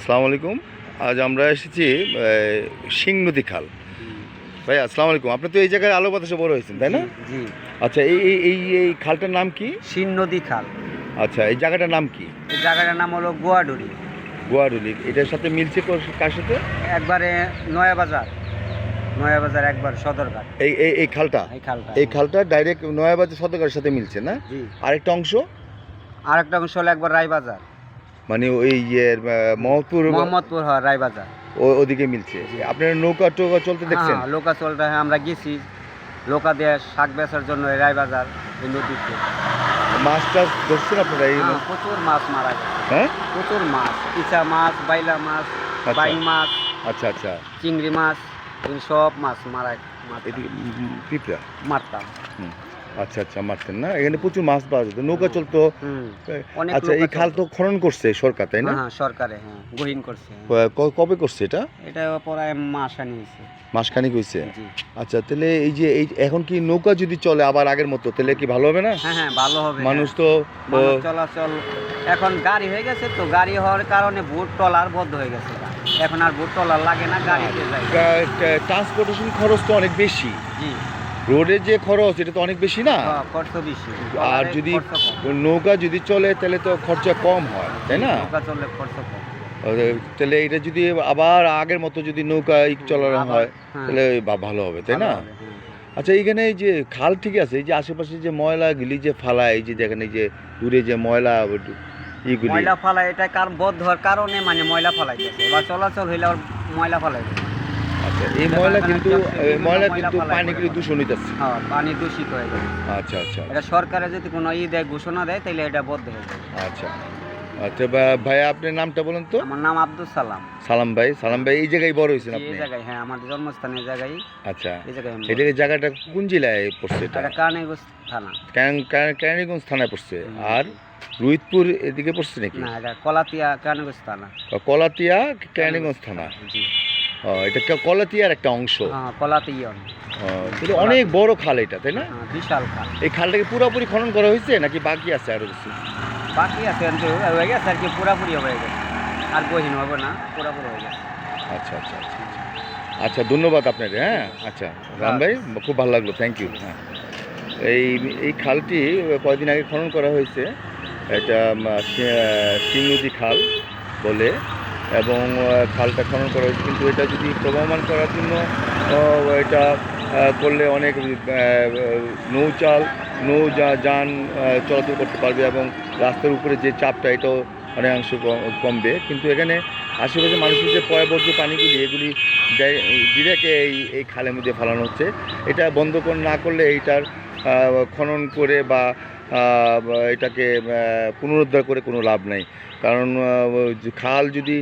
আসসালামু আলাইকুম। আজ আমরা এসেছি সিং নদী খাল। ভাই আসসালামু আলাইকুম। আপনি তো এই জায়গায় আলো বাতাসে বড় হয়েছেন তাই না? জি আচ্ছা এই এই এই এই খালটার নাম কি? শিন নদী খাল। আচ্ছা এই জায়গাটার নাম কি? এই জায়গাটার নাম হলো গোয়াডুরি গোয়াডুলি। এটার সাথে মিলছে কোর- কার সাথে? একবারে নয়া বাজার। নয়া বাজার একবার সদরঘাট। এই এই এই খালটা? এই খালটা। এই খালটা ডাইরেক্ট নয়াবাজার সদকার সাথে মিলছে না? জি। আরেকটা অংশ? আরেকটা অংশ হলো একবার রায়বাজার। মানে ওই ইয়ের আহ, মোহাম্মদপুর মোহাম্মদপুর হয় রায়বাজার। ও- ওদিকে মিলছে। আপনারা নৌকা টোকা চলতে দেখছেন? হ্যাঁ চলতে হ্যাঁ আমরা গেছি। লোকা দিয়ে শাক বেচার জন্য এই রায়বাজার এই নদীতে। মাছ টাছ ধরছেন আপনারা এই হ্যাঁ, প্রচুর মাছ মারা গেছে। হ্যাঁ? প্রচুর মাছ ইচা মাছ বাইলা মাছ আচ্ছা। বাইং মাছ আচ্ছা আচ্ছা। চিংড়ি মাছ সব মাছ মারা মাছ পিঁপড়া? মারতাম। হুম। আচ্ছা আচ্ছা মারতেন না? এখানে প্রচুর মাছ পাওয়া যেত নৌকা চলতো। আচ্ছা এই খাল তো খনন করছে সরকার তাই না? হ্যাঁ হ্যাঁ, সরকারে হ্যাঁ গহীন করছে হ্যাঁ। কবে করছে এটা? এটা প্রায় মাস আনিয়েছে মাসখানিক হয়েছে? আচ্ছা তাহলে এই যে এই এখন কি নৌকা যদি চলে আবার আগের মতো তাহলে কি ভালো হবে না? হ্যাঁ হ্যাঁ ভালো হবে মানুষ তো চলাচল এখন গাড়ি হয়ে গেছে তো গাড়ি হওয়ার কারণে ভোট টলার বদ্ধ হয়ে গেছে। এখন আর ভোট টলার লাগে না গাড়িতে যায়। ট্রান্সপোর্টেশন খরচ তো অনেক বেশি। জি। রোডের যে খরচ এটা তো অনেক বেশি না? হ্যাঁ, খরচ বেশি। আর যদি নৌকা যদি চলে তাহলে তো খরচা কম হয় তাই না? নৌকা চললে খরচ কম। তাহলে এটা যদি আবার আগের মতো যদি নৌকা চালানো হয় হ্যাঁ, তাহলে ভালো হবে তাই না? হ্যাঁ। আচ্ছা এইখানে এই যে খাল ঠিক আছে এই যে আশেপাশে যে ময়লাগুলি যে ফালায় এই যে যেখানে যে দূরে যে ময়লা ইগুলি ময়লা ফালাই এটা কারণ বদ্ধ হওয়ার কারণে মানে ময়লা ফালাইতেছে। বা চলাচল হইলে আর ময়লা ফালাইতেছে। আচ্ছা এই ময়লা কিন্তু এই ময়লা কিন্তু পানিগুলি পড়ে। দূষণ হইতেছে। হ্যাঁ পানি দূষিত হয়ে যাবে। আচ্ছা আচ্ছা। এটা সরকারে যদি কোনো ই দেয় ঘোষণা দেয় তাহলে এটা বদ্ধ হয়ে যাবে। আচ্ছা। আচ্ছা ভাইয়া আপনার নামটা বলুন তো? আমার নাম আব্দুল সালাম। সালাম ভাই সালাম ভাই এই জায়গায় বড় হয়েছেন এই জায়গায় হ্যাঁ আমার জন্মস্থান এই জায়গায়। আচ্ছা। এই জায়গায় আমি এটা জায়গাটা কোন জেলায় পড়ছে এটা? কানেগঞ্জ থানা। কেরান- থানায় পড়ছে। আর রুহিতপুর এদিকে পড়ছে নাকি? না এটা কলাতিয়া কানেগঞ্জ থানা। কলাতিয়া কেরানীগঞ্জ থানা জি। এটা ক- কলাতিয়ার একটা অংশ। হ্যাঁ ও, তাহলে অনেক বড় খাল এটা তাই না? হ্যাঁ বিশাল খাল। এই খালটাকে পুরোপুরি খনন করা হয়েছে নাকি বাকি আছে আরও কিছু? বাকি আছে কিন্তু হয়ে গেছে আর কি পুরাপুরি হয়ে গেছে। আর গহীন হবে না পুরাপুরি হয়ে গেছে। আচ্ছা আচ্ছা আচ্ছা আচ্ছা। আচ্ছা ধন্যবাদ আপনাকে হ্যাঁ? আচ্ছা রাম ভাই খুব ভালো লাগল থ্যাংক ইউ হ্যাঁ। এই এই খালটি কয়েকদিন আগে খনন করা হয়েছে। এটা নদী খাল বলে। এবং খালটা খনন করা হয়েছে। কিন্তু এটা যদি প্রবহমান করার জন্য এটা করলে অনেক নৌচাল নৌ যান চলাচল করতে পারবে এবং রাস্তার উপরে যে চাপটা, এটাও অনেকাংশ কম- কমবে। কিন্তু এখানে আশেপাশে মানুষের যে পয়বর্জ্য পানিগুলি, এগুলি ডিরেক্ট এই এই খালের মধ্যে ফেলানো হচ্ছে। এটা বন্ধ না করলে এইটার খনন করে বা এটাকে পুনরুদ্ধার করে কোনো লাভ নাই। কারণ খাল যদি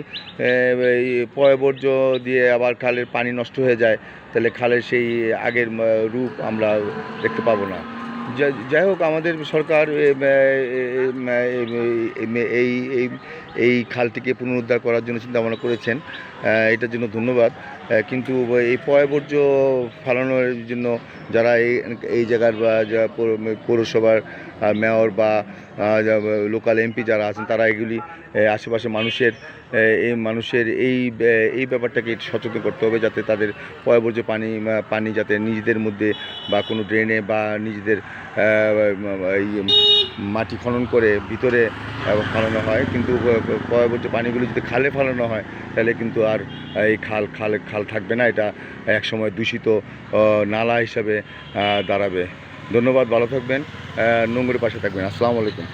পয়বর্জ্য দিয়ে আবার খালের পানি নষ্ট হয়ে যায়, তাহলে খালের সেই আগের রূপ আমরা দেখতে পাবো না। যাই হোক, আমাদের সরকার এই এই এই খালটিকে পুনরুদ্ধার করার জন্য চিন্তা ভাবনা করেছেন এটার জন্য ধন্যবাদ। কিন্তু এই পয়বর্জ্য ফালানোর জন্য যারা এই এই জায়গার বা পৌরসভার মেয়র বা লোকাল এমপি যারা আছেন, তারা এগুলি আশেপাশে মানুষের এই মানুষের এই এই ব্যাপারটাকে সচেতন করতে হবে যাতে তাদের পয়বর্জ্য পানি পানি যাতে নিজেদের মধ্যে বা কোনো ড্রেনে বা নিজেদের মাটি খনন করে ভিতরে ফেলানো হয়। কিন্তু পয়বর্জ্য পানিগুলো যদি খালে ফেলানো হয়, তাহলে কিন্তু আর এই খাল খাল খাল থাকবে না। এটা একসময় দূষিত নালা হিসাবে দাঁড়াবে। ধন্যবাদ ভালো থাকবেন নোংরের পাশে থাকবেন। আসসালামু আলাইকুম।